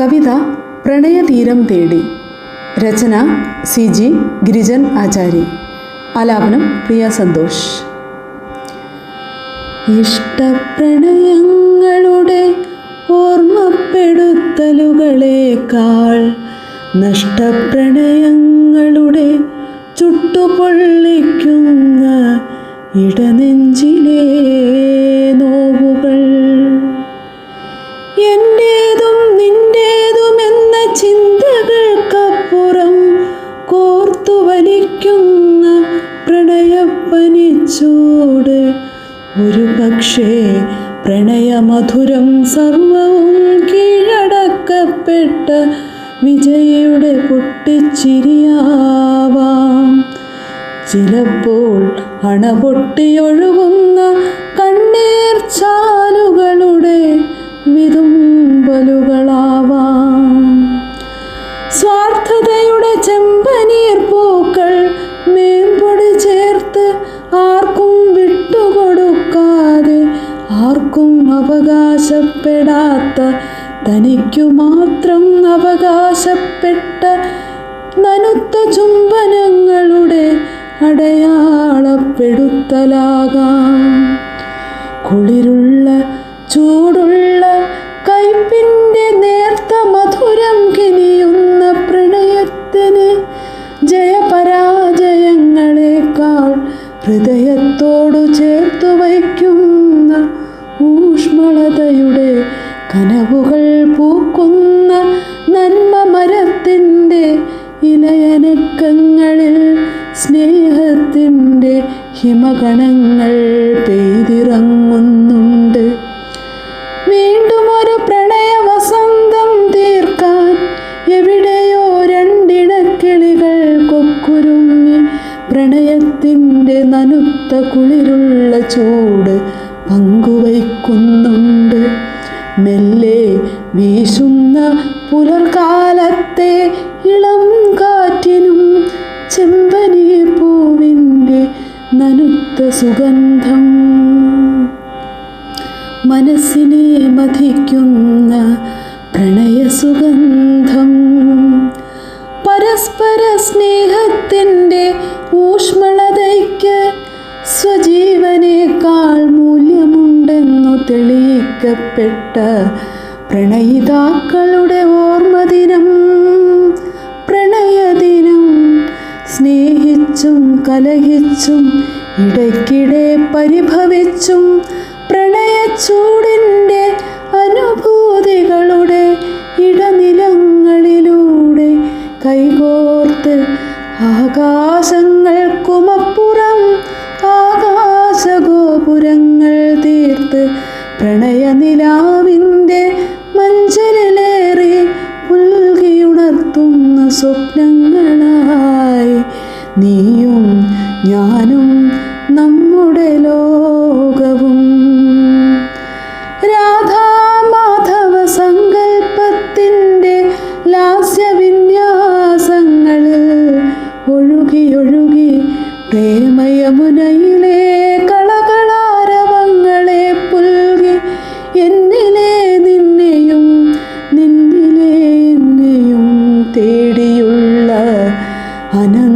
കവിത പ്രണയതീരം തേടി. രചന സി ജി ഗിരിജൻ ആചാരി. ആലാപനം പ്രിയ സന്തോഷ്. ഇഷ്ടപ്രണയങ്ങളുടെ ഓർമ്മപ്പെടുത്തലുകളേക്കാൾ നഷ്ടപ്രണയങ്ങളുടെ ചുട്ടുപൊള്ളിക്കുന്ന ഇടനെഞ്ചിലെ പ്രണയപ്പനിച്ചൂട് ഒരു പക്ഷേ പ്രണയമധുരം സർവവും കീഴടക്കപ്പെട്ട വിജയയുടെ പൊട്ടിച്ചിരിയാവാം. ചിലപ്പോൾ അണപൊട്ടിയൊഴുകുന്ന കണ്ണീർ ചാലുകളുടെ അവകാശപ്പെടാത്ത തനിക്കു മാത്രം അവകാശപ്പെട്ട നനുത്ത ചുംബനങ്ങളുടെ അടയാളപ്പെടുത്തലാകാം. കുളിരുള്ള ചൂടുള്ള കയ്പിന്റെ നേർത്ത മധുരം കിനിയുന്ന പ്രണയത്തിന് ജയപരാജയങ്ങളെക്കാൾ ഹൃദയത്തോടു ചേർത്തു വയ്ക്കുന്ന ഊഷ്മളതയുടെ കനവുകൾ പൂക്കുന്ന നന്മ മരത്തിന്റെ ഇലയനക്കങ്ങളിൽ സ്നേഹത്തിന്റെ ഹിമഗണങ്ങൾ പെയ്തിറങ്ങുന്നുണ്ട്. വീണ്ടും ഒരു പ്രണയ വസന്തം തീർക്കാൻ എവിടെയോ രണ്ടിടക്കിളികൾ കൊക്കുരുങ്ങി പ്രണയത്തിന്റെ നനുത്ത കുളിരുള്ള ചൂട് പങ്കുവയ്ക്കുന്നുണ്ട്. മെല്ലെ വീശുന്ന പുലർകാലത്തെ ഇളം കാറ്റിനും ചെമ്പനീർ പൂവിന്റെ നനുത്ത സുഗന്ധം. മനസ്സിനെ മതിക്കുന്ന പ്രണയസുഗന്ധം പരസ്പര സ്നേഹത്തിന്റെ ഊഷ്മളതയ്ക്ക് സ്വജീവനേക്കാൾ തെളിയിക്കപ്പെട്ട പ്രണയിതാക്കളുടെ ഓർമ്മദിനം പ്രണയദിനം. സ്നേഹിച്ചും കലഹിച്ചും ഇടയ്ക്കിടെ പരിഭവിച്ചും പ്രണയച്ചൂടിന്റെ അനുഭൂതികളുടെ ഇടനിലങ്ങളിലൂടെ കൈകോർത്ത് ആകാശങ്ങൾക്കുമപ്പുറം ആകാശഗോപുരങ്ങൾ തീർത്ത് നിലാവിന്റെ മഞ്ചരലേറെ പുൽകിയുണർത്തുന്ന സ്വപ്നങ്ങളായി നീയും ഞാനും നമ്മുടെ ലോകവും. ഒഴുകി ഒഴുകി ലാസ്യവിന്യാസങ്ങളിൽ ഒഴുകിയൊഴുകി പ്രേമയമുനയിലേ hanın